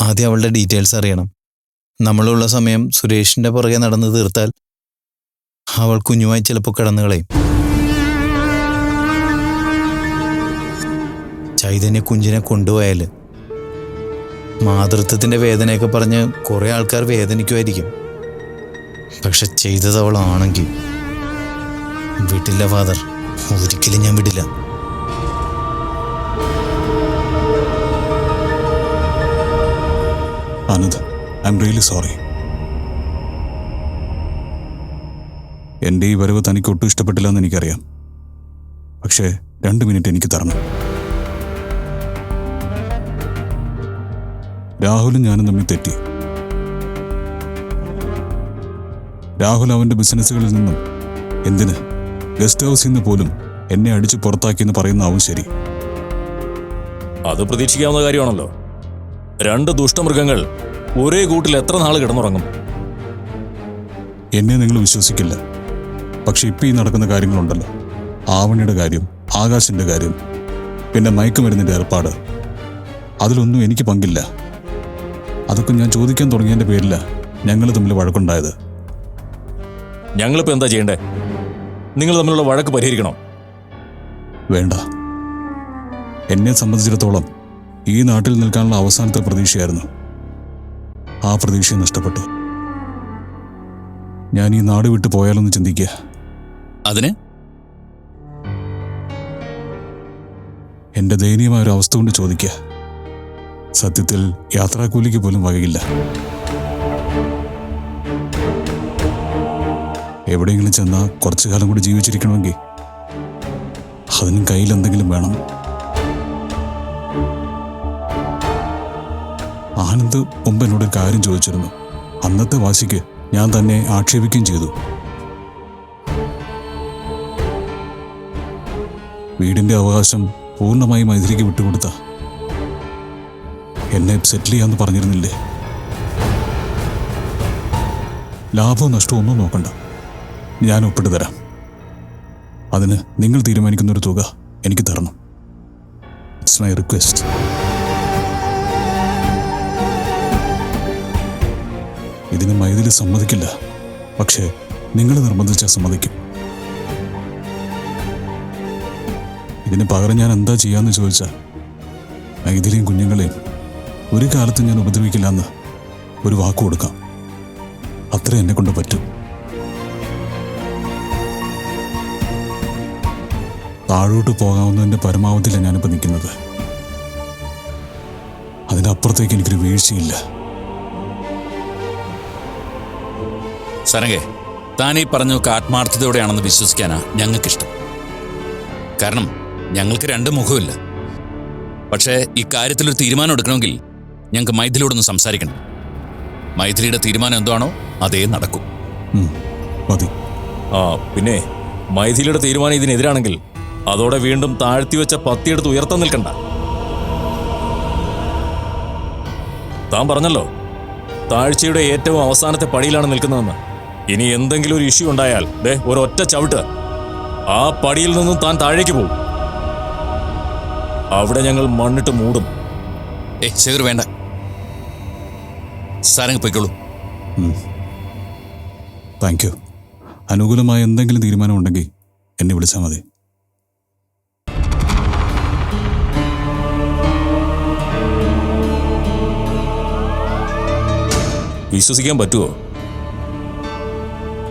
ആദ്യം അവളുടെ ഡീറ്റെയിൽസ് അറിയണം. നമ്മളുള്ള സമയം സുരേഷിന്റെ പുറകെ നടന്ന് തീർത്താൽ അവൾ കുഞ്ഞുമായി ചിലപ്പോൾ കിടന്നു കളയും. ചൈതന്യ കുഞ്ഞിനെ കൊണ്ടുപോയാൽ മാതൃത്വത്തിന്റെ വേദനയൊക്കെ പറഞ്ഞ് കുറെ ആൾക്കാർ വേദനിക്കുമായിരിക്കും. പക്ഷെ ചെയ്തത് അവളാണെങ്കിൽ വിടില്ല ഫാദർ. ഒരിക്കലും ഞാൻ വിടില്ല. Anand I am really sorry എന്റെ ഈ വരവ് തനിക്ക് ഒട്ടും ഇഷ്ടപ്പെട്ടില്ല എന്ന് എനിക്കറിയാം. പക്ഷേ രണ്ട് മിനിറ്റ് എനിക്ക് തരണം. രാഹുലും ഞാനും തമ്മിൽ തെറ്റി. രാഹുൽ അവന്റെ ബിസിനസ്സുകളിൽ നിന്നും എന്തിന് ഗസ്റ്റ് ഹൗസിൽ നിന്ന് പോലും എന്നെ അടിച്ച് പുറത്താക്കിയെന്ന് പറയുന്ന അവൻ ശരി. അത് പ്രതീക്ഷിക്കാവുന്ന കാര്യമാണല്ലോ. രണ്ട് ദുഷ്ടമൃഗങ്ങൾ ഒരേ കൂട്ടിൽ എത്ര നാൾ കിടന്നുറങ്ങും? എന്നെ നിങ്ങൾ വിശ്വസിക്കില്ല. പക്ഷെ ഇപ്പം ഈ നടക്കുന്ന കാര്യങ്ങളുണ്ടല്ലോ. ആവണിയുടെ കാര്യം ആകാശിന്റെ കാര്യം പിന്നെ മയക്കുമരുന്നിന്റെ ഏർപ്പാട്. അതിലൊന്നും എനിക്ക് പങ്കില്ല. അതൊക്കെ ഞാൻ ചോദിക്കാൻ തുടങ്ങിയതിന്റെ പേരില ഞങ്ങൾ തമ്മിൽ വഴക്കുണ്ടായത്. ഞങ്ങളിപ്പോ എന്താ ചെയ്യണ്ടേ? നിങ്ങൾ തമ്മിലുള്ള വഴക്ക് പരിഹരിക്കണം? വേണ്ട. എന്നെ സംബന്ധിച്ചിടത്തോളം ഈ നാട്ടിൽ നിൽക്കാനുള്ള അവസാനത്തെ പ്രതീക്ഷയായിരുന്നു. ആ പ്രതീക്ഷ നഷ്ടപ്പെട്ടു. ഞാൻ ഈ നാട് വിട്ടു പോയാലൊന്ന് ചിന്തിക്കുക. അതിന്? എന്റെ ദയനീയമായ ഒരു അവസ്ഥ കൊണ്ട് ചോദിക്കുക. സത്യത്തിൽ യാത്രാക്കൂലിക്ക് പോലും വകയില്ല. എവിടെയെങ്കിലും ചെന്നാൽ കുറച്ചു കാലം കൂടി ജീവിച്ചിരിക്കണമെങ്കിൽ അതിനും കയ്യിൽ എന്തെങ്കിലും വേണം. ആനന്ദ് മുമ്പ് എന്നോട് കാര്യം ചോദിച്ചിരുന്നു. അന്നത്തെ വാശിക്ക് ഞാൻ തന്നെ ആക്ഷേപിക്കുകയും ചെയ്തു. വീടിന്റെ അവകാശം പൂർണമായി മൈത്രിക്ക് വിട്ടുകൊടുത്ത. എന്നെ സെറ്റിൽ ചെയ്യാന്ന് പറഞ്ഞിരുന്നില്ലേ? ലാഭവും നഷ്ടവും ഒന്നും നോക്കണ്ട. ഞാൻ ഒപ്പിട്ട് തരാം. അതിന് നിങ്ങൾ തീരുമാനിക്കുന്ന ഒരു തുക എനിക്ക് തരണം. ഇറ്റ്സ് മൈ റിക്വസ്റ്റ് ഇതിന് മൈതിലി സമ്മതിക്കില്ല. പക്ഷേ നിങ്ങൾ നിർബന്ധിച്ചാൽ സമ്മതിക്കും. ഇതിന് പകരം ഞാൻ എന്താ ചെയ്യാന്ന് ചോദിച്ചാൽ മൈഥിലിയും കുഞ്ഞുങ്ങളെയും ഒരു കാലത്തും ഞാൻ ഉപദ്രവിക്കില്ല എന്ന് ഒരു വാക്ക് കൊടുക്കാം. അത്ര എന്നെ കൊണ്ട് പറ്റും. താഴോട്ട് പോകാവുന്നതിന്റെ പരമാവധിയിലാണ് ഞാനിപ്പോൾ നിൽക്കുന്നത്. അതിനപ്പുറത്തേക്ക് എനിക്കൊരു വീഴ്ചയില്ല. സരംഗെ താൻ ഈ പറഞ്ഞൊക്കെ ആത്മാർത്ഥതയോടെയാണെന്ന് വിശ്വസിക്കാനാ ഞങ്ങൾക്കിഷ്ടം. കാരണം ഞങ്ങൾക്ക് രണ്ട് മുഖമില്ല പക്ഷേ ഇക്കാര്യത്തിൽ ഒരു തീരുമാനം എടുക്കണമെങ്കിൽ ഞങ്ങൾക്ക് മൈഥിലിയോടൊന്ന് സംസാരിക്കണം. മൈഥിലിയുടെ തീരുമാനം എന്താണോ അതേ നടക്കും. മതി. ആ പിന്നെ മൈഥിലിയുടെ തീരുമാനം ഇതിനെതിരാണെങ്കിൽ അതോടെ വീണ്ടും താഴ്ത്തി വെച്ച പത്തിയെടുത്ത് ഉയർത്താൻ നിൽക്കണ്ട. താൻ പറഞ്ഞല്ലോ താഴ്ചയുടെ ഏറ്റവും അവസാനത്തെ പടിയിലാണ് നിൽക്കുന്നതെന്ന്. ഇനി എന്തെങ്കിലും ഒരു ഇഷ്യൂ ഉണ്ടായാൽ ദേ ഒരൊറ്റ ചവിട്ട്. ആ പടിയിൽ നിന്നും താൻ താഴേക്ക് പോകും. അവിടെ ഞങ്ങൾ മണ്ണിട്ട് മൂടും. ഏ ശേഖർ വേണ്ട. സാരംഗ് പൊയ്ക്കോളൂ. താങ്ക് യു അനുകൂലമായ എന്തെങ്കിലും തീരുമാനം ഉണ്ടെങ്കിൽ എന്നെ വിളിച്ചാൽ മതി. വിശ്വസിക്കാൻ പറ്റുമോ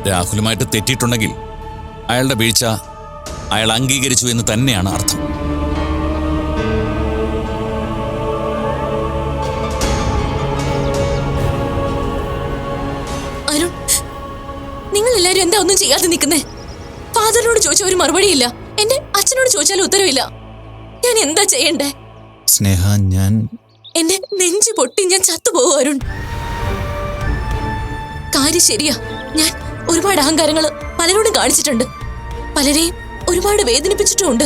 രാഹുലുമായിട്ട് തെറ്റിയിട്ടുണ്ടെങ്കിൽ അയാളുടെ വീഴ്ച അയാൾ അംഗീകരിച്ചു എന്ന് തന്നെയാണ് അർത്ഥം. അരുൺ നിങ്ങൾ എല്ലാരും എന്താ ഒന്നും ചെയ്യാതെ നിൽക്കുന്നേ? ഫാദറിനോട് ചോദിച്ച ഒരു മറുപടിയില്ല. എന്റെ അച്ഛനോട് ചോദിച്ചാലും ഉത്തരവില്ല. ഞാൻ എന്താ ചെയ്യണ്ടേ? സ്നേഹ ഞാൻ എന്റെ നെഞ്ചു പൊട്ടി ഞാൻ ചത്തുപോകും അരുൺ. കാര്യം ശരിയാ. ഞാൻ ഒരുപാട് അഹങ്കാരങ്ങൾ പലരോടും കാണിച്ചിട്ടുണ്ട്. പലരെയും ഒരുപാട് വേദനിപ്പിച്ചിട്ടുമുണ്ട്.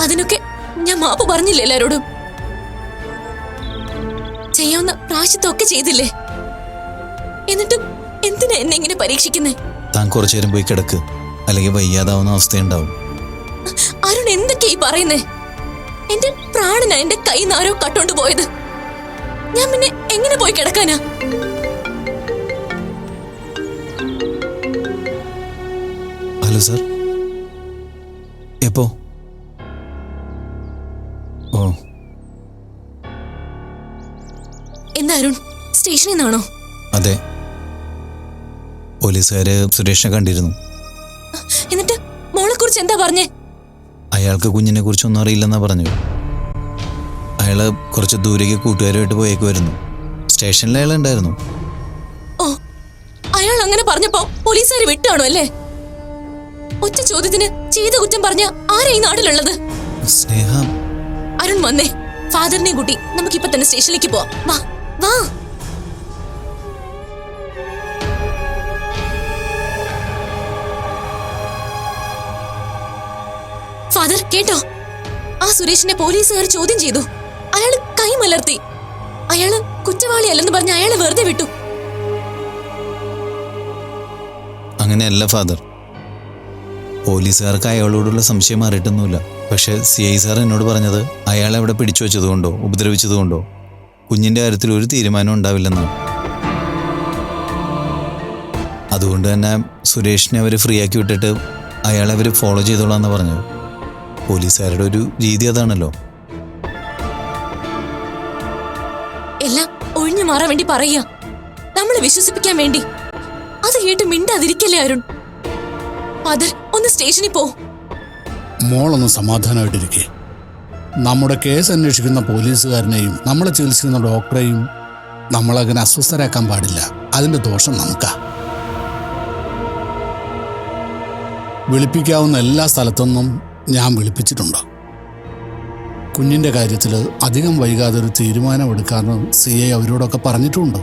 അതിനൊക്കെ ഞാൻ മാപ്പ് പറഞ്ഞില്ല എല്ലാരോടും? ചെയ്യാവുന്ന പ്രാശത്തൊക്കെ ചെയ്തില്ലേ? എന്നിട്ടും എന്തിനാ എന്നെ ഇങ്ങനെ പരീക്ഷിക്കുന്നേ? താൻ കുറച്ചു നേരം പോയി കിടക്ക്. അല്ലെങ്കിൽ വയ്യാതാവുന്ന അവസ്ഥയുണ്ടാവും. അരുൺ എന്തൊക്കെയാ ഈ പറയുന്നേ? എന്റെ പ്രാണന എന്റെ കൈ ആരോ കട്ടോണ്ട് പോയത്. ഞാൻ പിന്നെ എങ്ങനെ പോയി കിടക്കാനാ? Hello sir. എപ്പോ? ഓ. എന്താ അരുൺ? സ്റ്റേഷനിൽ നിന്നാണോ? അതെ. പോലീസുകാര് സുരേഷിനെ കണ്ടിരുന്നു. എന്നിട്ട് മോളെ കുറിച്ച് എന്താ പറഞ്ഞേ? അയാൾക്ക് കുഞ്ഞിനെ കുറിച്ചൊന്നും അറിയില്ലെന്നാ പറഞ്ഞു. അയാൾ കുറച്ച് ദൂരേക്ക് കൂട്ടുകാരുമായിട്ട് വരുന്നു സ്റ്റേഷനിൽ അയാൾ ഉണ്ടായിരുന്നു. ഓ അയാൾ അങ്ങനെ പറഞ്ഞപ്പോ പോലീസുകാർ വിട്ടാണോ അല്ലേ? ഒറ്റ ചോദ്യത്തിന് ചെയ്ത കുറ്റം പറഞ്ഞ ആരാ ഈ നാട്ടിലുള്ളത്? സ്നേഹ. അരുൺ വന്നേ. ഫാദറിനെയും കൂട്ടി നമുക്കിപ്പൊ തന്നെ സ്റ്റേഷനിലേക്ക് പോവാം. വാ വാ. ഫാദർ കേട്ടോ? ആ സുരേഷിനെ പോലീസുകാർ ചോദ്യം ചെയ്തു. അയാൾ കൈമലർത്തി അയാൾ കുറ്റവാളിയല്ലെന്ന് പറഞ്ഞ് അയാളെ വെറുതെ വിട്ടു. അങ്ങനെയല്ല ഫാദർ. പോലീസുകാർക്ക് അയാളോടുള്ള സംശയം മാറിയിട്ടൊന്നുമില്ല. പക്ഷെ സി ഐ സാർ എന്നോട് പറഞ്ഞത് അയാളെ അവിടെ പിടിച്ചു വെച്ചതുകൊണ്ടോ ഉപദ്രവിച്ചതുകൊണ്ടോ? കുഞ്ഞിന്റെ കാര്യത്തിൽ ഒരു തീരുമാനം ഉണ്ടാവില്ലെന്നാണ് അതുകൊണ്ട് തന്നെ സുരേഷിനെ അവർ ഫ്രീ ആക്കി വിട്ടിട്ട് അയാളെ അവർ ഫോളോ ചെയ്തോളാന്ന് പറഞ്ഞത്. പോലീസുകാരുടെ ഒരു രീതി അതാണല്ലോ. എല്ലാം ഒഴിഞ്ഞു മാറാൻ വേണ്ടി പറയുക. നമ്മളെ വിശ്വസിപ്പിക്കാൻ വേണ്ടി. അത് കേട്ട് മിണ്ടാതിരിക്കല്ലേ അരുൺ? ഒന്ന് സ്റ്റേഷനിൽ പോ. മോളൊന്ന് സമാധാനമായിട്ടിരിക്കെ. നമ്മുടെ കേസ് അന്വേഷിക്കുന്ന പോലീസുകാരനെയും നമ്മളെ ചികിത്സിക്കുന്ന ഡോക്ടറെയും നമ്മളങ്ങനെ അസ്വസ്ഥരാക്കാൻ പാടില്ല. അതിന്റെ ദോഷം നമുക്കാ. വിളിപ്പിക്കാവുന്ന എല്ലാ സ്ഥലത്തുനിന്നും ഞാൻ വിളിപ്പിച്ചിട്ടുണ്ട്? കുഞ്ഞിന്റെ കാര്യത്തിൽ അധികം വൈകാതെ ഒരു തീരുമാനമെടുക്കാമെന്ന് സി ഐ അവരോടൊക്കെ പറഞ്ഞിട്ടുണ്ട്?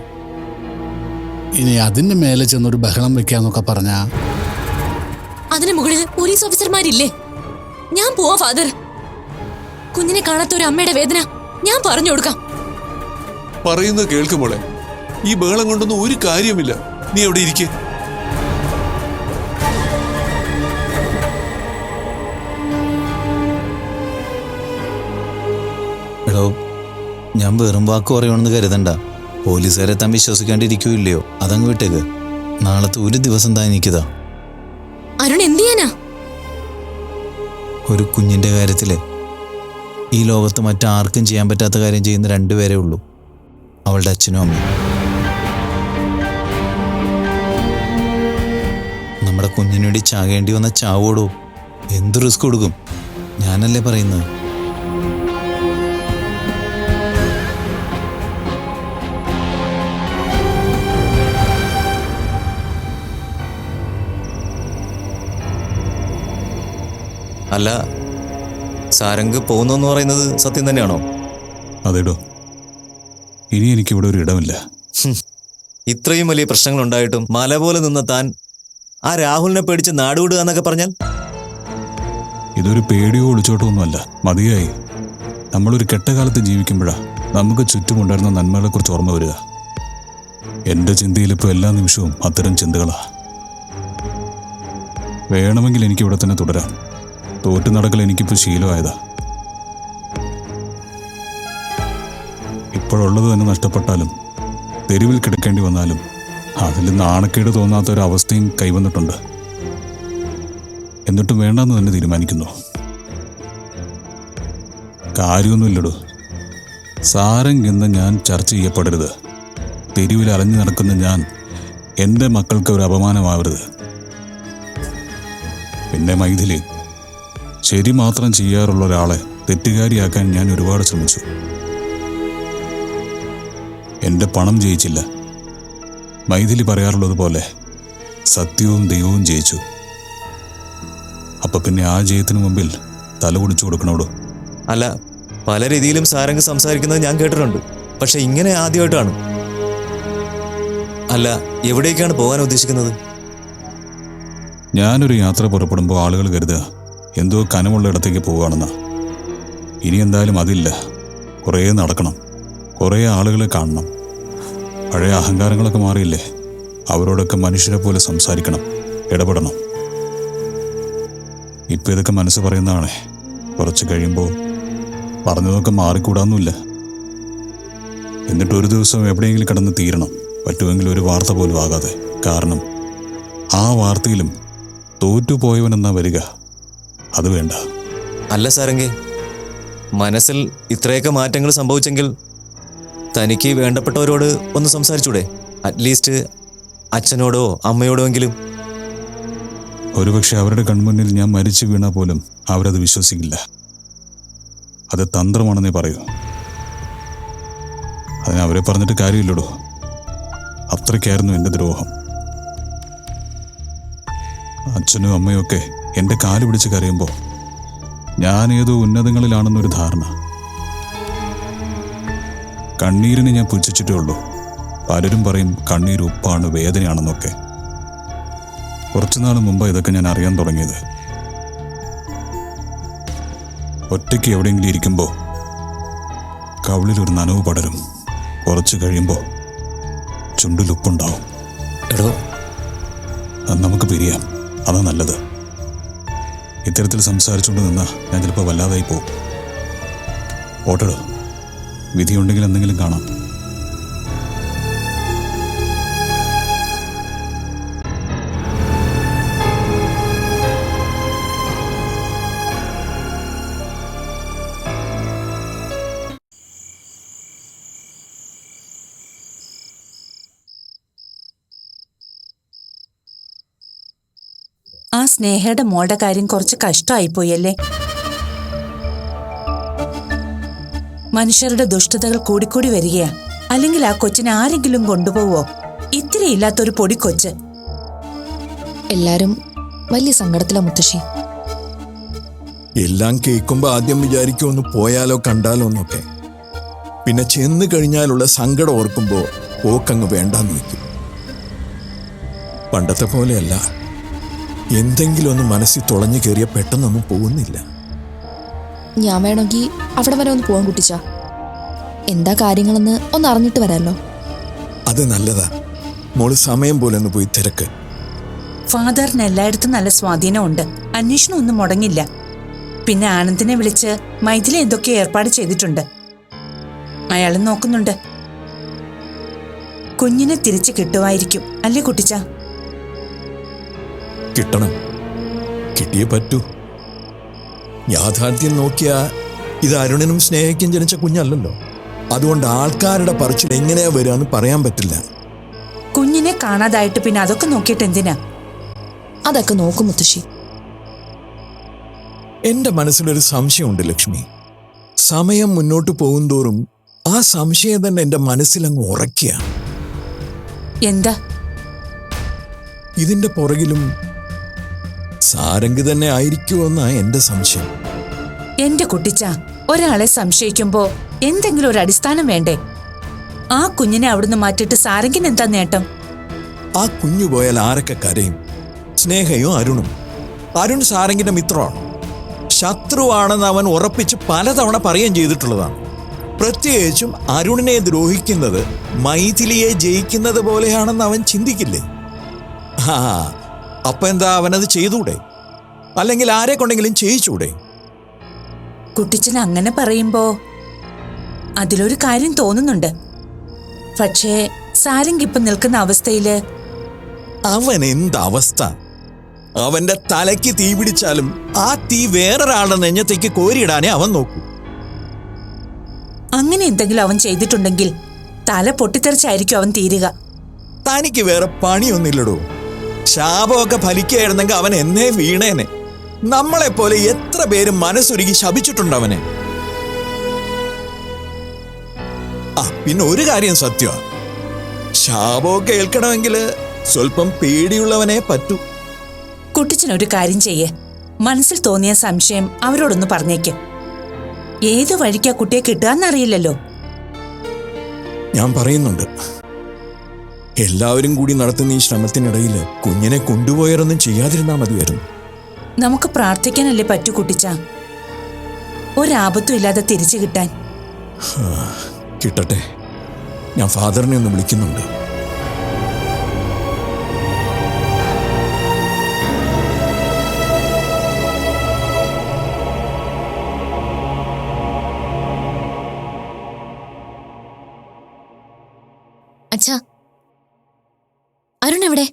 ഇനി അതിന്റെ മേലെ ചെന്നൊരു ബഹളം വെക്കാന്നൊക്കെ പറഞ്ഞാൽ അതിന് മുകളിൽ പോലീസ് ഓഫീസർമാരില്ലേ ഞാൻ പോവാ ഫാദർ കുഞ്ഞിനെ കാണാത്ത ഒരു അമ്മയുടെ വേദന ഞാൻ പറഞ്ഞു കൊടുക്കാം. പറയുന്നത് കേൾക്കുമ്പോളെ ഈ ബഹളം കൊണ്ടൊന്നും ഒരു കാര്യമില്ല നീ അവിടെ ഇരിക്കേ. എടോ ഞാൻ വെറും വാക്ക് പറയണമെന്ന് കരുതണ്ട. പോലീസുകാരെ താൻ വിശ്വസിക്കാണ്ടിരിക്കൂല്ലയോ അതങ്ങ് വിട്ടേക്ക്. നാളത്തെ ഒരു ദിവസം താൻ എനിക്കിതാ അരുൺ എന്ത് ചെയ്യാനാ? ഒരു കുഞ്ഞിന്റെ കാര്യത്തിൽ ഈ ലോകത്ത് മറ്റാർക്കും ചെയ്യാൻ പറ്റാത്ത കാര്യം ചെയ്യുന്ന രണ്ടുപേരേ ഉള്ളൂ. അവളുടെ അച്ഛനും അമ്മയും. നമ്മുടെ കുഞ്ഞിനു വേണ്ടി ചാകേണ്ടി വന്ന ചാവോടോ എന്ത് റിസ്ക് കൊടുക്കും? ഞാനല്ലേ പറയുന്നത്? അല്ല സാരംഗ് പോകുന്നെന്ന് പറയുന്നത് സത്യം തന്നെയാണോ? അതേടോ. ഇനി എനിക്ക് ഇവിടെ ഒരു ഇടമില്ല. ഇത്രയും വലിയ പ്രശ്നങ്ങൾ ഉണ്ടായിട്ടും മല പോലെ നിന്ന് താൻ ആ രാഹുലിനെ പേടിച്ച് നാടുവിടുക എന്നൊക്കെ പറഞ്ഞാൽ? ഇതൊരു പേടിയോ ഒളിച്ചോട്ടോ ഒന്നുമല്ല. മതിയായി. നമ്മളൊരു കെട്ടകാലത്ത് ജീവിക്കുമ്പോഴാ നമുക്ക് ചുറ്റുമുണ്ടായിരുന്ന നന്മകളെക്കുറിച്ച് ഓർമ്മ വരിക. എന്റെ ചിന്തയിൽ ഇപ്പോൾ എല്ലാ നിമിഷവും അത്തരം ചിന്തകളാ. വേണമെങ്കിൽ എനിക്ക് ഇവിടെ തന്നെ തുടരാം. തോറ്റു നടക്കൽ എനിക്കിപ്പോൾ ശീലമായതാ. ഇപ്പോഴുള്ളത് തന്നെ നഷ്ടപ്പെട്ടാലും തെരുവിൽ കിടക്കേണ്ടി വന്നാലും അതിൽ നാണക്കേട് തോന്നാത്ത ഒരു അവസ്ഥയും കൈവന്നിട്ടുണ്ട്. എന്നിട്ടും വേണ്ടെന്ന് തന്നെ തീരുമാനിക്കുന്നു. കാര്യമൊന്നുമില്ലടോ. സാരം എന്ന് ഞാൻ ചർച്ച ചെയ്യപ്പെടരുത്. തെരുവിൽ അലഞ്ഞു നടക്കുന്ന ഞാൻ എന്റെ മക്കൾക്ക് ഒരു അപമാനമാവരുത്. പിന്നെ മൈഥിലി ശരി മാത്രം ചെയ്യാറുള്ള ഒരാളെ തെറ്റുകാരിയാക്കാൻ ഞാൻ ഒരുപാട് ശ്രമിച്ചു. എന്റെ പണം ജയിച്ചില്ല. മൈഥിലി പറയാറുള്ളതുപോലെ സത്യവും ദൈവവും ജയിച്ചു. അപ്പൊ പിന്നെ ആ ജയത്തിന് മുമ്പിൽ തല കുടിച്ചു കൊടുക്കണോടോ? അല്ല പല രീതിയിലും സാരംഗ് സംസാരിക്കുന്നത് ഞാൻ കേട്ടിട്ടുണ്ട്. പക്ഷെ ഇങ്ങനെ ആദ്യമായിട്ടാണ് അല്ല എവിടേക്കാണ് പോകാൻ ഉദ്ദേശിക്കുന്നത്? ഞാനൊരു യാത്ര പുറപ്പെടുമ്പോൾ ആളുകൾ കരുതുക എന്തോ കനമുള്ള ഇടത്തേക്ക് പോവുകയാണെന്നാ. ഇനി എന്തായാലും അതില്ല. കുറേ നടക്കണം. കുറേ ആളുകളെ കാണണം. പഴയ അഹങ്കാരങ്ങളൊക്കെ മാറിയില്ലേ? അവരോടൊക്കെ മനുഷ്യരെ പോലെ സംസാരിക്കണം. ഇടപെടണം. ഇപ്പം ഇതൊക്കെ മനസ്സ് പറയുന്നതാണേ. കുറച്ച് കഴിയുമ്പോൾ പറഞ്ഞതൊക്കെ മാറിക്കൂടാന്നുമില്ല. എന്നിട്ട് ഒരു ദിവസം എവിടെയെങ്കിലും കിടന്ന് തീരണം. പറ്റുമെങ്കിൽ ഒരു വാർത്ത പോലും ആകാതെ. കാരണം ആ വാർത്തയിലും തോറ്റുപോയവനെന്നാ വരിക. അത് വേണ്ട. അല്ല സാരംഗി മനസ്സിൽ ഇത്രയൊക്കെ മാറ്റങ്ങൾ സംഭവിച്ചെങ്കിൽ തനിക്ക് വേണ്ടപ്പെട്ടവരോട് ഒന്ന് സംസാരിച്ചൂടെ? അറ്റ്ലീസ്റ്റ് അച്ഛനോടോ അമ്മയോടോ എങ്കിലും ഒരുപക്ഷെ അവരുടെ കൺമുന്നിൽ ഞാൻ മരിച്ചു വീണാൽ പോലും അവരത് വിശ്വസിക്കില്ല. അത് തന്ത്രമാണെന്നേ പറയൂ. അതിന് അവരെ പറഞ്ഞിട്ട് കാര്യമില്ലടോ. അത്രയ്ക്കായിരുന്നു എന്റെ ദ്രോഹം. അച്ഛനും അമ്മയും ഒക്കെ എന്റെ കാൽ പിടിച്ച് കരയുമ്പോൾ ഞാൻ ഏതോ ഉന്നതങ്ങളിലാണെന്നൊരു ധാരണ. കണ്ണീരിനെ ഞാൻ പുച്ഛിച്ചിട്ടേ ഉള്ളൂ. പലരും പറയും കണ്ണീർ ഉപ്പാണ് വേദനയാണെന്നൊക്കെ. കുറച്ചുനാൾ മുമ്പ് ഇതൊക്കെ ഞാൻ അറിയാൻ തുടങ്ങിയത്. ഒറ്റയ്ക്ക് എവിടെയെങ്കിലും ഇരിക്കുമ്പോൾ കവിളിലൊരു നനവ് പടരും. കുറച്ച് കഴിയുമ്പോൾ ചുണ്ടിലുപ്പുണ്ടാവും എടോ. നമുക്ക് പിരിയാം. അതാ നല്ലത്. ഇത്തരത്തിൽ സംസാരിച്ചുകൊണ്ട് നിന്നാ ഞാൻ ചിലപ്പോൾ വല്ലാതായി പോകും ഓട്ടടോ. വിധിയുണ്ടെങ്കിൽ എന്തെങ്കിലും കാണാം. സ്നേഹയുടെ മോളുടെ കാര്യം കുറച്ച് കഷ്ടമായിപ്പോയല്ലേ? മനുഷ്യരുടെ ദുഷ്ടതകൾ കൂടിക്കൂടി വരികയാ. അല്ലെങ്കിൽ ആ കൊച്ചിനെ ആരെങ്കിലും കൊണ്ടുപോവോ? ഇത്തിരി ഇല്ലാത്തൊരു പൊടി കൊച്ച്. എല്ലാരും വലിയ സങ്കടത്തിലാ മുത്തശ്ശി. എല്ലാം കേൾക്കുമ്പോൾ ആദ്യം വിചാരിക്കും ഒന്ന് പോയാലോ കണ്ടാലോ എന്നൊക്കെ. പിന്നെ ചെന്ന് കഴിഞ്ഞാലുള്ള സങ്കടം ഓർക്കുമ്പോൾ പോക്കങ്ങ് വേണ്ടാന്ന് വയ്ക്കും. പണ്ടത്തെ പോലെയല്ല. എന്തെങ്കിലും ഒന്ന് മനസ്സിൽ തുളഞ്ഞു കയറിയ പെട്ടെന്നൊന്നും പോകുന്നില്ല. ഞാൻ വേണമെങ്കിൽ അവിടെ വരെ ഒന്ന് പോകാൻ കുട്ടിച്ച. എന്താ കാര്യങ്ങളെന്ന് ഒന്ന് അറിഞ്ഞിട്ട് വരാമല്ലോ അത് നല്ലതാ. മോൾ സമയം പോലെ ഒന്ന് പോയി തിരക്ക്. ഫാദറിന് എല്ലായിടത്തും നല്ല സ്വാധീനമുണ്ട്. അന്വേഷണം ഒന്നും മുടങ്ങില്ല. പിന്നെ ആനന്ദിനെ വിളിച്ച് മൈഥിലി എന്തൊക്കെ ഏർപ്പാട് ചെയ്തിട്ടുണ്ട്? അയാളും നോക്കുന്നുണ്ട്. കുഞ്ഞിനെ തിരിച്ചു കിട്ടുമായിരിക്കും അല്ലേ കുട്ടിച്ച? കിട്ടണം. കിട്ടിയേ പറ്റൂ. യാഥാർത്ഥ്യം നോക്കിയാ ഇത് അരുണനും സ്നേഹിക്കും ജനിച്ച കുഞ്ഞല്ലല്ലോ. അതുകൊണ്ട് ആൾക്കാരുടെ പറച്ചിൽ എങ്ങനെയാ വരിക പറയാൻ പറ്റില്ല. കുഞ്ഞിനെ കാണാതായിട്ട് പിന്നെ അതൊക്കെ നോക്കിയിട്ട് എന്തിനാ? അതൊക്കെ നോക്കും മുത്തശ്ശി. എന്റെ മനസ്സിലൊരു സംശയമുണ്ട് ലക്ഷ്മി. സമയം മുന്നോട്ട് പോകുന്തോറും ആ സംശയം തന്നെ എന്റെ മനസ്സിലങ്ങ് ഉറക്കുക എന്താ? ഇതിന്റെ പുറകിലും സാരംഗ് തന്നെ ആയിരിക്കുമെന്നാ എന്റെ സംശയം. എന്റെ കുട്ടിച്ച ഒരാളെ സംശയിക്കുമ്പോ എന്തെങ്കിലും ഒരു അടിസ്ഥാനം വേണ്ടേ? ആ കുഞ്ഞിനെ അവിടുന്ന് മാറ്റിട്ട് സാരംഗിന് എന്താ നേട്ടം? ആ കുഞ്ഞു പോയാൽ ആരൊക്കെ കരയും? സ്നേഹയും അരുണും? അരുൺ സാരംഗിന്റെ മിത്രമാണ്. ശത്രുവാണെന്ന് അവൻ ഉറപ്പിച്ച് പലതവണ പറയുകയും ചെയ്തിട്ടുള്ളതാണ്. പ്രത്യേകിച്ചും അരുണിനെ ദ്രോഹിക്കുന്നത് മൈഥിലിയെ ജയിക്കുന്നത് പോലെയാണെന്ന് അവൻ ചിന്തിക്കില്ലേ? ആ അപ്പൊ എന്താ അവനത് ചെയ്തൂടെ? അല്ലെങ്കിൽ ആരെ കൊണ്ടെങ്കിലും ചെയ്യിച്ചൂടെ? കുട്ടിച്ചൻ അങ്ങനെ പറയുമ്പോ അതിലൊരു കാര്യം തോന്നുന്നുണ്ട്. പക്ഷേ സാരംഗ് ഇപ്പൊ നിൽക്കുന്ന അവസ്ഥയിൽ അവൻ എന്ത് അവസ്ഥ? അവന്റെ തലയ്ക്ക് തീ പിടിച്ചാലും ആ തീ വേറൊരാളുടെ നെഞ്ഞത്തേക്ക് കോരിയിടാനേ അവൻ നോക്കൂ. അങ്ങനെ എന്തെങ്കിലും അവൻ ചെയ്തിട്ടുണ്ടെങ്കിൽ തല പൊട്ടിത്തെറിച്ചായിരിക്കും അവൻ തീരുക. തനിക്ക് വേറെ പണിയൊന്നുമില്ലടോ. ശാപമൊക്കെ ഫലിക്കുകയായിരുന്നെങ്കിൽ അവൻ എന്നേ വീണേനെ. നമ്മളെപ്പോലെ എത്ര പേര് മനസ്സൊരുക്കി ശപിച്ചിട്ടുണ്ട് അവനെ. ആ പിന്നെ ഒരു കാര്യം സത്യ. ശാപമൊക്കെ ഏൽക്കണമെങ്കിൽ സ്വല്പം പേടിയുള്ളവനെ പറ്റൂ. കുട്ടിച്ചൻ ഒരു കാര്യം ചെയ്യേ. മനസ്സിൽ തോന്നിയ സംശയം അവരോടൊന്ന് പറഞ്ഞേക്ക്. ഏത് വഴിക്കാ കുട്ടിയെ കിട്ടുക എന്നറിയില്ലല്ലോ. ഞാൻ പറയുന്നുണ്ട്. എല്ലാവരും കൂടി നടത്തുന്ന ഈ ശ്രമത്തിനിടയിൽ കുഞ്ഞിനെ കൊണ്ടുപോയറൊന്നും ചെയ്യാതിരുന്നാൽ മതിയായിരുന്നു. നമുക്ക് പ്രാർത്ഥിക്കാനല്ലേ പറ്റൂ കുട്ടിച്ച. ഒരാപത്തും ഇല്ലാതെ തിരിച്ചു കിട്ടാൻ. കിട്ടട്ടെ. ഞാൻ ഫാദറിനെ ഒന്ന് വിളിക്കുന്നുണ്ട്. അരുൺ എവിടെ?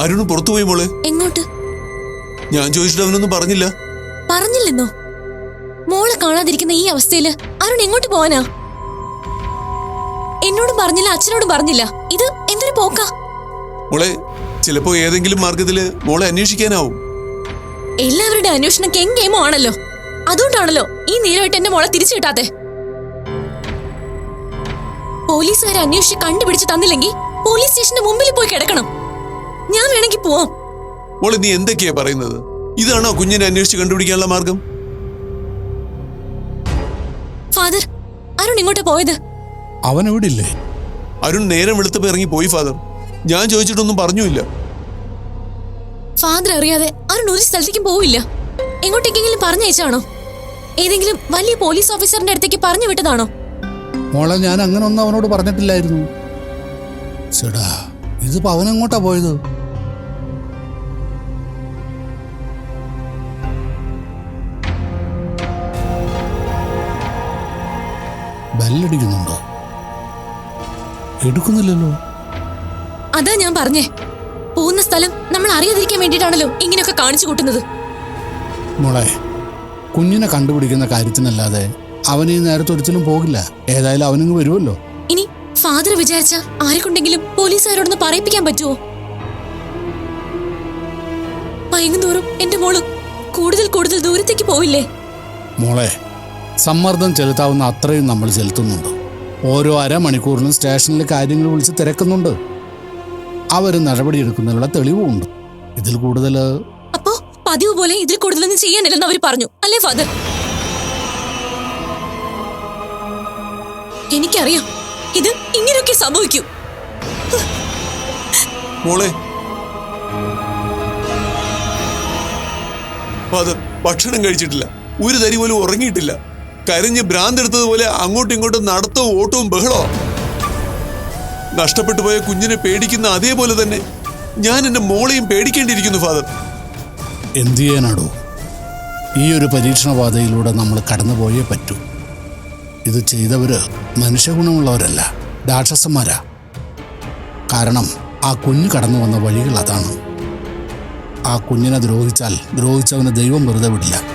അരുൺ പുറത്തുപോയി മോളെ. എങ്ങോട്ട്? ഞാൻ ചോദിച്ചിട്ട് അവനൊന്നും പറഞ്ഞില്ല. പറഞ്ഞില്ലെന്നോ? മോളെ കാണാതിരിക്കുന്ന ഈ അവസ്ഥയിൽ അരുൺ എങ്ങോട്ട് പോവാനാ? എന്നോടും പറഞ്ഞില്ല അച്ഛനോടും പറഞ്ഞില്ല. ഇത് എന്തൊരു പോക്കാ? മോളെ ചിലപ്പോ ഏതെങ്കിലും മാർഗത്തിൽ മോളെ അന്വേഷിക്കാനാവും. എല്ലാവരുടെ അന്വേഷണം കെങ്കേമോ ആണല്ലോ. അതുകൊണ്ടാണല്ലോ ഈ നീരമായിട്ട് എന്റെ മോളെ തിരിച്ചു കിട്ടാത്തെ. പോലീസുകാരെ അന്വേഷിച്ച് കണ്ടുപിടിച്ച് തന്നില്ലെങ്കിൽ പോലീസ് സ്റ്റേഷന്റെ മുമ്പിൽ പോയി കിടക്കണം. ഞാൻ വേണമെങ്കിൽ പോവാം. മോളെ നീ എന്തൊക്കെയാ പറയുന്നത്? ഇതാണോ കുഞ്ഞിനെ അന്വേഷിച്ച് കണ്ടുപിടിക്കാനുള്ള മാർഗം? ഫാദർ അരുൺ ഇങ്ങോട്ട് പോയത്. അവൻ എവിടെ ഇല്ലേ അരുൺ നേരം വെളുത്തപ്പോ ഇറങ്ങി പോയി ഫാദർ. ഞാൻ ചോദിച്ചിട്ടൊന്നും പറഞ്ഞുമില്ല. ഫാദർ അറിയാതെ അരുൺ ഒരു സ്ഥലത്തേക്കും പോവില്ല. എങ്ങോട്ടേക്കെങ്കിലും പറഞ്ഞയച്ചാണോ? ഏതെങ്കിലും വലിയ പോലീസ് ഓഫീസറിന്റെ അടുത്തേക്ക് പറഞ്ഞു വിട്ടതാണോ? മോളെ ഞാൻ അങ്ങനെ ഒന്നും അവനോട് പറഞ്ഞിട്ടില്ലായിരുന്നു. ചേടാ ഇതിപ്പോ അവനെങ്ങോട്ടാ പോയത്? ബെല്ലടിക്കുന്നുണ്ടോ? എടുക്കുന്നില്ലല്ലോ. അതാ ഞാൻ പറഞ്ഞേ പോകുന്ന സ്ഥലം നമ്മൾ അറിയാതിരിക്കാൻ വേണ്ടിയിട്ടാണല്ലോ ഇങ്ങനെയൊക്കെ കാണിച്ചു കൂട്ടുന്നത്. മോളെ കുഞ്ഞിനെ കണ്ടുപിടിക്കുന്ന കാര്യത്തിനല്ലാതെ അവൻ ഈ നേരത്തെ ഒരിക്കലും പോകില്ല. ഏതായാലും അവനങ്ങ് വരുമല്ലോ. ഇനി ഫാദർ വിചാരിച്ച ആരെക്കൊണ്ടെങ്കിലും പോലീസുകാരോടൊന്ന് പറയിപ്പിക്കാൻ പറ്റുമോ വൈകുന്നോറും എന്റെ മോൾ കൂടുതൽ കൂടുതൽ ദൂരത്തേക്ക് പോവില്ലേ? മോളെ സമ്മർദ്ദം ചെലുത്താവുന്ന അത്രയും നമ്മൾ ചെലുത്തുന്നുണ്ട്. ഓരോ അരമണിക്കൂറിലും സ്റ്റേഷനിലെ കാര്യങ്ങൾ വിളിച്ച് തിരക്കുന്നുണ്ട്. അവർ നടപടിയെടുക്കുന്നതിനുള്ള തെളിവുമുണ്ട്. ഇതിൽ കൂടുതൽ അപ്പോ പതിവ് പോലെ ഇതിൽ കൂടുതലൊന്നും ചെയ്യാനില്ലെന്ന് അവർ പറഞ്ഞു. അല്ലേ ഫാദർ? എനിക്കറിയാം. ഇത് ഇങ്ങനെയൊക്കെ സംഭവിക്കും. മോളെ. ഫാദർ ഭക്ഷണം കഴിച്ചിട്ടില്ല. ഒരു തരി പോലും ഉറങ്ങിയിട്ടില്ല. കരഞ്ഞ് ഭ്രാന്തെടുത്തതുപോലെ അങ്ങോട്ടും ഇങ്ങോട്ടും നടത്തവും ഓട്ടവും ബഹളവും. നഷ്ടപ്പെട്ടു പോയ കുഞ്ഞിനെ പേടിക്കുന്ന അതേപോലെ തന്നെ ഞാൻ എന്റെ മോളെയും പേടിക്കേണ്ടിയിരിക്കുന്നു ഫാദർ. എന്തു ചെയ്യാനാടോ? ഈ ഒരു പരീക്ഷണപാതയിലൂടെ നമ്മൾ കടന്നുപോയേ പറ്റൂ. ഇത് ചെയ്തവര് മനുഷ്യഗുണമുള്ളവരല്ല രാക്ഷസന്മാരാ കാരണം ആ കുഞ്ഞ് കടന്നു വന്ന വഴികൾ അതാണ്. ആ കുഞ്ഞിനെ ദ്രോഹിച്ചാൽ ദ്രോഹിച്ചവന് ദൈവം വെറുതെ വിടില്ല.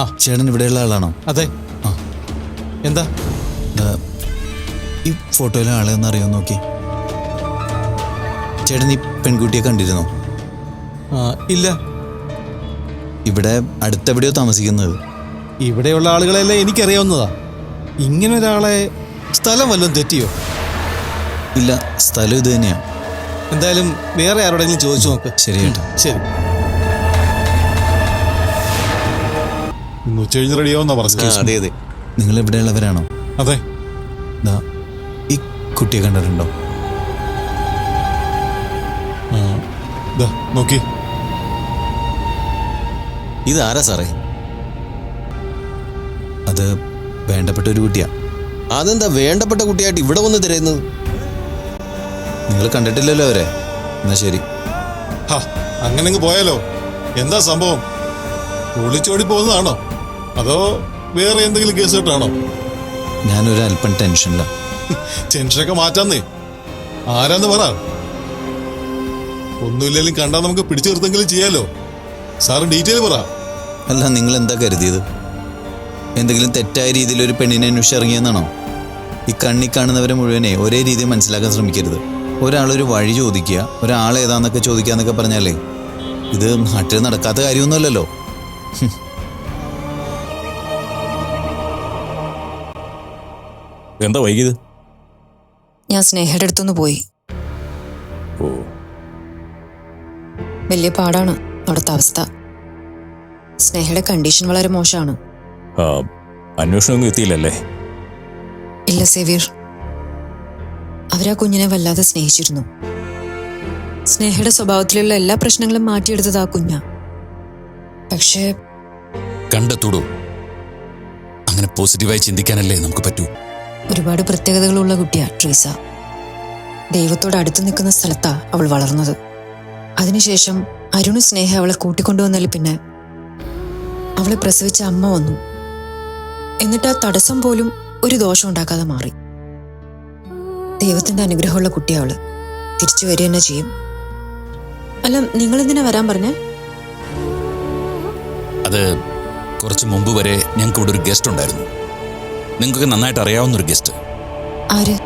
ആ ചേട്ടൻ ഇവിടെയുള്ള ആളാണോ? അതെ. ആ. എന്താ? ദാ, ഈ ഫോട്ടോയിലെ ആളെ ഒന്ന് അറിയാൻ നോക്കി. ചേട്ടൻ ഈ പെൺകുട്ടിയെ കണ്ടിരുന്നോ? ആ, ഇല്ല. ഇവിടെ അടുത്തെവിടെയോ താമസിക്കുന്നത്. ഇവിടെയുള്ള ആളുകളെല്ലാം എനിക്കറിയാവുന്നതാ. ഇങ്ങനെ ഒരാളെ സ്ഥലം വല്ലതും തെറ്റിയോ? ഇല്ല സ്ഥലം ഇത് തന്നെയാ. എന്തായാലും വേറെ ആരോടെങ്കിലും ചോദിച്ചു നോക്ക്. ശരി ചേട്ടാ. ശരി. ഇന്ന് ഉച്ച കഴിഞ്ഞ് റെഡിയാവുന്ന പറഞ്ഞു അതെ അതെ. നിങ്ങൾ ഇവിടെയുള്ളവരാണോ? അതെ. ദാ, ഈ കുട്ടിയെ കണ്ടിട്ടുണ്ടോ? ദാ, നോക്കി. ഇതാരാ സാറേ? അത് വേണ്ടപ്പെട്ട ഒരു കുട്ടിയാ. അതെന്താ വേണ്ടപ്പെട്ട കുട്ടിയായിട്ട് ഇവിടെ വന്ന് തിരയുന്നത്? നിങ്ങൾ കണ്ടിട്ടില്ലല്ലോ അവരെ. എന്നാ ശരി. ഹാ അങ്ങനെ പോയാലോ? എന്താ സംഭവം? ഒളിച്ചോടി പോകുന്നതാണോ? അതോ വേറെ എന്തെങ്കിലും കേസ് കേട്ടാണോ? ഞാനൊരു അല്പം ടെൻഷനില്ല ടെൻഷനൊക്കെ മാറ്റാന്നേ. ആരാന്ന് പറ. ഒന്നുമില്ലെങ്കിലും കണ്ടാൽ നമുക്ക് പിടിച്ചു നിർത്തെങ്കിലും ചെയ്യാലോ. സാറ് ഡീറ്റെയിൽ പറ. അല്ല നിങ്ങൾ എന്താ കരുതിയത്? എന്തെങ്കിലും തെറ്റായ രീതിയിൽ ഒരു പെണ്ണിനെ അന്വേഷിച്ച് ഇറങ്ങിയെന്നാണോ? ഈ കണ്ണി കാണുന്നവരെ മുഴുവനെ ഒരേ രീതിയിൽ മനസ്സിലാക്കാൻ ശ്രമിക്കരുത്. ഒരാളൊരു വഴി ചോദിക്കുക ഒരാൾ ഏതാന്നൊക്കെ ചോദിക്കുക എന്നൊക്കെ പറഞ്ഞാലേ ഇത് നാട്ടിൽ നടക്കാത്ത കാര്യമൊന്നുമല്ലല്ലോ. എന്താ വൈകിയത്? ഞാൻ സ്നേഹയുടെ അടുത്തൊന്ന് പോയി. ഓ. വലിയ പാടാണ് അവിടുത്തെ അവസ്ഥ. സ്നേഹയുടെ കണ്ടീഷൻ വളരെ മോശമാണ്. ആ, അന്വേഷണമൊന്നും എത്തിയില്ലല്ലേ? ഇല്ല സേവ്യർ. അവരാ കുഞ്ഞിനെ വല്ലാതെ സ്നേഹിച്ചിരുന്നു. സ്നേഹയുടെ സ്വഭാവത്തിലുള്ള എല്ലാ പ്രശ്നങ്ങളും മാറ്റിയെടുത്തത് ആ കുഞ്ഞ. പക്ഷേ കണ്ടെത്തൂടോ? അങ്ങനെ പോസിറ്റീവായി ചിന്തിക്കാനല്ലേ നമുക്ക് പറ്റൂ? ഒരുപാട് പ്രത്യേകതകളുള്ള കുട്ടിയാ ട്രീസ. ദൈവത്തോട് അടുത്തു നിൽക്കുന്ന സ്ഥലത്താ അവൾ വളർന്നത്. അതിനുശേഷം അരുണ് സ്നേഹ അവളെ കൂട്ടിക്കൊണ്ടുവന്നാൽ പിന്നെ അവളെ പ്രസവിച്ച അമ്മ വന്നു. എന്നിട്ട് ആ തടസ്സം പോലും ഒരു ദോഷം ഉണ്ടാക്കാതെ മാറി. ദൈവത്തിന്റെ അനുഗ്രഹമുള്ള കുട്ടി അവൾ. തിരിച്ചു വരിക തന്നെ ചെയ്യും. അല്ല നിങ്ങൾ എന്തിനാ വരാൻ പറഞ്ഞേ? അത് കുറച്ച് മുമ്പ് വരെ ഞങ്ങൾക്ക് ഇവിടെ ഒരു ഗസ്റ്റ് ഉണ്ടായിരുന്നു. നിങ്ങൾക്കൊക്കെ നന്നായിട്ട് അറിയാവുന്ന ഒരു ഗസ്റ്റ്. ആര്?